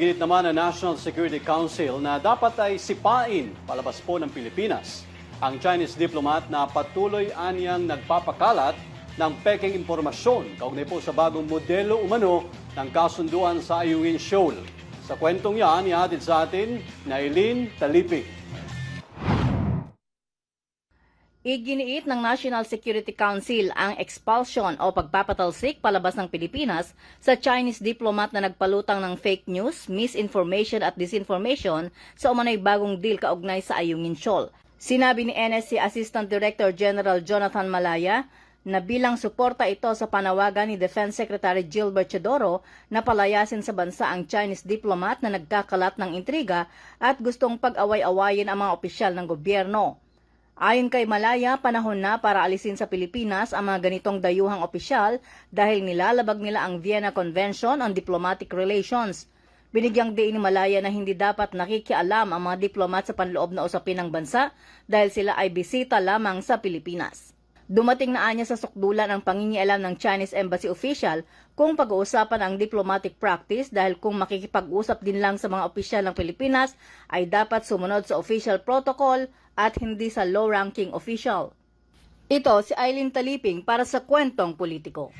Iginit naman ng National Security Council na dapat ay sipain palabas po ng Pilipinas ang Chinese diplomat na patuloy anyang nagpapakalat ng peking impormasyon kaugnay po sa bagong modelo umano ng kasunduan sa Ayungin Shoal. Sa kwentong yan, ihatid sa atin na Eileen Talipig. Iginiit ng National Security Council ang expulsion o pagpapatalsik palabas ng Pilipinas sa Chinese diplomat na nagpalutang ng fake news, misinformation at disinformation sa umanay bagong deal kaugnay sa Ayungin Shoal. Sinabi ni NSC Assistant Director General Jonathan Malaya na bilang suporta ito sa panawagan ni Defense Secretary Gilbert Chodoro na palayasin sa bansa ang Chinese diplomat na nagkakalat ng intriga at gustong pag-away-awayin ang mga opisyal ng gobyerno. Ayon kay Malaya, panahon na para alisin sa Pilipinas ang mga ganitong dayuhang opisyal dahil nilalabag nila ang Vienna Convention on Diplomatic Relations. Binigyang diin ni Malaya na hindi dapat nakikialam ang mga diplomat sa panloob na usapin ng bansa dahil sila ay bisita lamang sa Pilipinas. Dumating na anya sa sukdulan ang pangingialam ng Chinese Embassy official kung pag-uusapan ang diplomatic practice dahil kung makikipag-usap din lang sa mga opisyal ng Pilipinas ay dapat sumunod sa official protocol at hindi sa low-ranking official. Ito si Eileen Taliping para sa Kwentong Politiko.